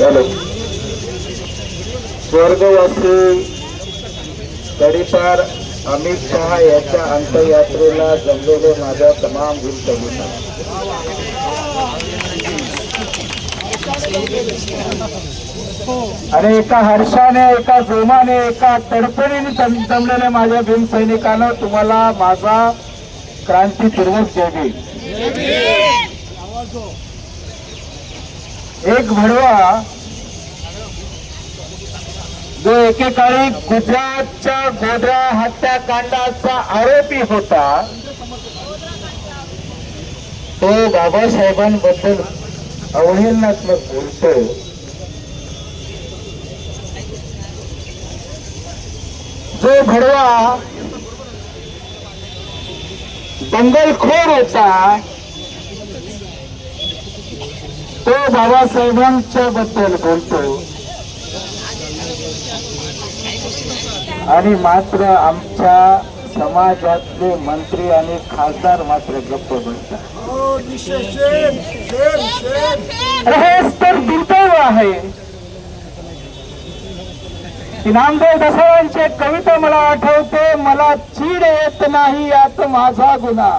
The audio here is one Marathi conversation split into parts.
हॅलो स्वर्गवासी गडीपार अमित शहा यांच्या अंत्ययात्रेला जमलेले माझ्या तमाम हिंद आणि एका हर्षाने एका जोमाने एका तडफडीने जम- जमलेल्या माझ्या भीम सैनिकानं तुम्हाला माझा क्रांतीपूर्वक जय भीम! एक भडवा. जो एकेकाळी गुजरातच्या गोधरा हत्याकांडाचा आरोपी होता. तो बाबासाहेबांबद्दल अवहेलनात्मक बोलतो जो भडवा दंगलखोर होता तो बाबासाहेबांच्या बद्दल बोलतो. आणि मात्र आमच्या समाजातले मंत्री आणि खासदार मात्र गप्प बसतात. हेच तर दुर्दैव आहे. नामदेव दसावांचे कविता मला आठवते मला चीड येत नाही यात माझा गुन्हा.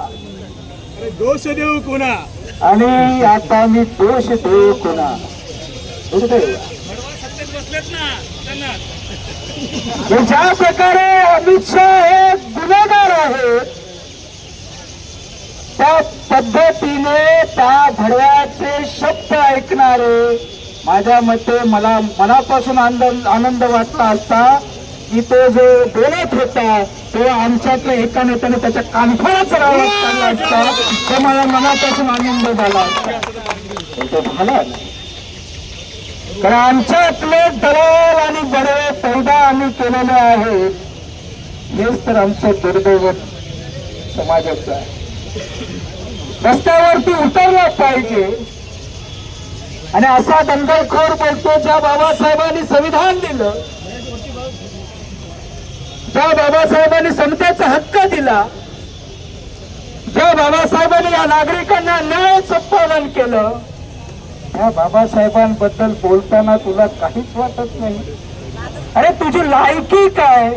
दोष देऊ कोणा? आणि आता मी दोष देऊ कोणा? ना ज्या प्रकारे अमित शहा हे गुन्हेगार आहेत त्या पद्धतीने त्या भडव्याचे शब्द ऐकणारे माझ्या मते मला मनापासून आनंद आनंद वाटला असता की तो जो बोलत होता तो आमच्यातल्या एका नेत्याने त्याच्या कानफाळाच रावत काढला असता तो मला मनापासून आनंद झाला तो झाला कारण आमच्यातले दलाल आणि बडवे पैदा आम्ही केलेले आहेत हेच तर आमचं दुर्दैव समाजाचं आहे. रस्त्यावरती उतरला पाहिजे. आणि असा दंगलखोर बोलतो ज्या बाबासाहेबांनी संविधान दिलं ज्या बाबासाहेबांनी समतेचा हक्क दिला ज्या बाबासाहेबांनी या नागरिकांना न्याय संपादन केलं त्या बाबासाहेबांबद्दल बोलताना तुला काहीच वाटत नाही? अरे तुझी लायकी काय?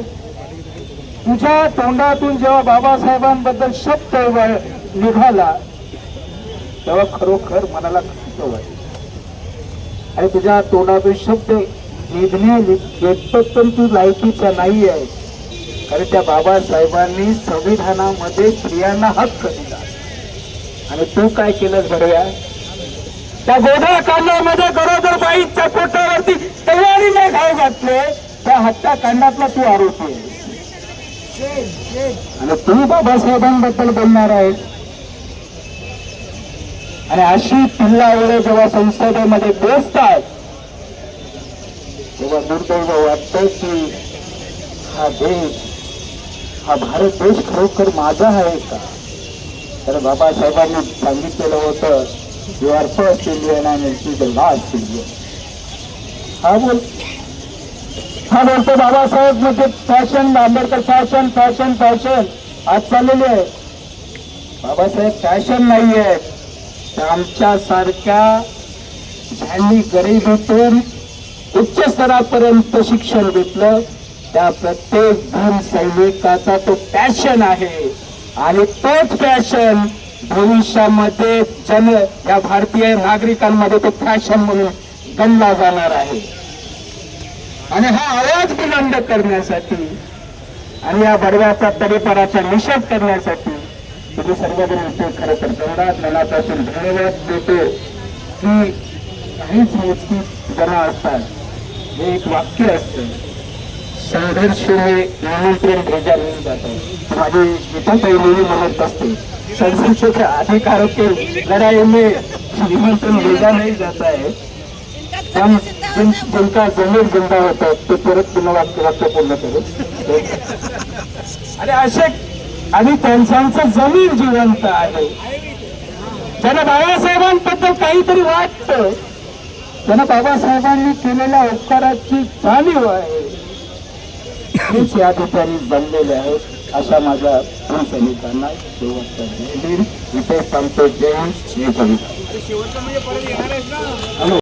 तुझ्या तोंडातून जेव्हा बाबासाहेबांबद्दल शब्द निघाला तेव्हा खरोखर मनाला खंत वाटली. अरे तुझ्या तोंडातून शब्द निघणे इतपत पण तू लायकीचा नाही आहे कारण त्या बाबासाहेबांनी संविधानामध्ये स्त्रियांना हक्क दिला. आणि तू काय केलं बरोया त्या गोधळा कांडामध्ये गरोदर बाईच्या पोटावरती तयारीने घाव घातले. त्या हत्याकांडातला तू आरोपी आणि तू बाबासाहेबांबद्दल बोलणार आहेस. आणि अशी पिल्लावळे जेव्हा संसदेमध्ये बसतात तेव्हा दुर्दैव वाटत की हा देश हा भारत देश खरोखर माझा आहे का? तर बाबासाहेबांनी सांगितलेलं होतं यू आर फर्स्ट इंडियन आणि द लास्ट इंडियन हा बोल. हा बोलतो बाबासाहेब म्हणजे fashion Ambedkar fashion fashion fashion आज चाललेली आहे. बाबासाहेब फॅशन नाही आहे तर आमच्यासारख्या ज्यांनी गरिबीतून उच्च स्तरापर्यंत शिक्षण घेतलं त्या प्रत्येक भीम सैनिकाचा तो पॅशन आहे. आणि तोच पॅशन भविष्यामध्ये जन या भारतीय नागरिकांमध्ये तो फॅशन म्हणून गणला जाणार आहे. आणि हा आवाज बुलंद करण्यासाठी आणि या बडव्याचा तडेपराचा निषेध करण्यासाठी तुम्ही सर्वजण इथे खरं तर दंडात मनापासून धन्यवाद देतो. की काहीच मोजकी जण असतात. हे एक वाक्य असतं. संघर्ष हे निमंत्रण भेजा नाही माझी गीता पहिली म्हणत असते संघर्षाच्या के अधिकारों के लड़ाई में निमंत्रण भेजा नाही जात आहे. हम जिनका जमीर जिंदा होता ते परत पुन्हा वाक्य वाक्य पूर्ण करू आणि असे आणि त्यांच्या जमीन जिवंत आहे. ज्यांना बाबासाहेबांबद्दल काहीतरी वाटतं. त्यांना बाबासाहेबांनी केलेल्या उपकाराची जाणीव आहे. हेच या ठिकाणी बनलेले आहेत अशा माझ्या सैनिकांना शेवटचा जय हिंद इथे सांगतो जय हिंद जय कविता